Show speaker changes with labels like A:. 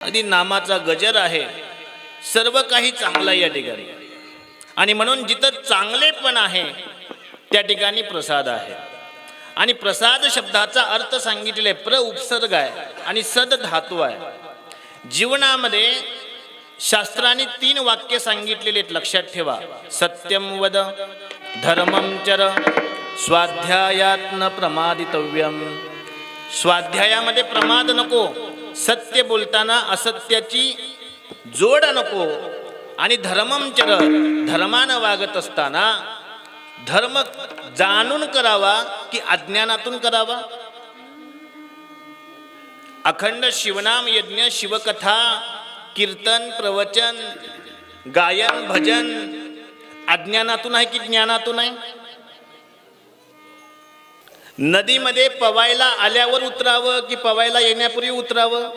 A: अगदी नामाचा गजर आहे. सर्व काही चांगलं या ठिकाणी. आणि म्हणून जिथं चांगलेपण आहे त्या ठिकाणी प्रसाद आहे. आणि प्रसाद शब्दाचा अर्थ सांगितलेला आहे प्र उपसर्ग आहे आणि सद धातू आहे. जीवनामध्ये शास्त्राने तीन वाक्य सांगितलेले आहेत लक्षात ठेवा. सत्यम वद धर्मम चर स्वाध्यायात न प्रमादितव्यम स्वाध्यायामध्ये प्रमाद नको. सत्य बोलताना असत्याची जोड नको आणि धर्ममचर धर्मानं वागत असताना धर्म जाणून करावा की अज्ञानातून करावा? अखंड शिवनाम यज्ञ शिवकथा कीर्तन प्रवचन गायन भजन अज्ञानातून आहे की ज्ञानातून आहे? नदीमध्ये पवायला आल्यावर उतरावं की पवायला येण्यापूर्वी उतरावं?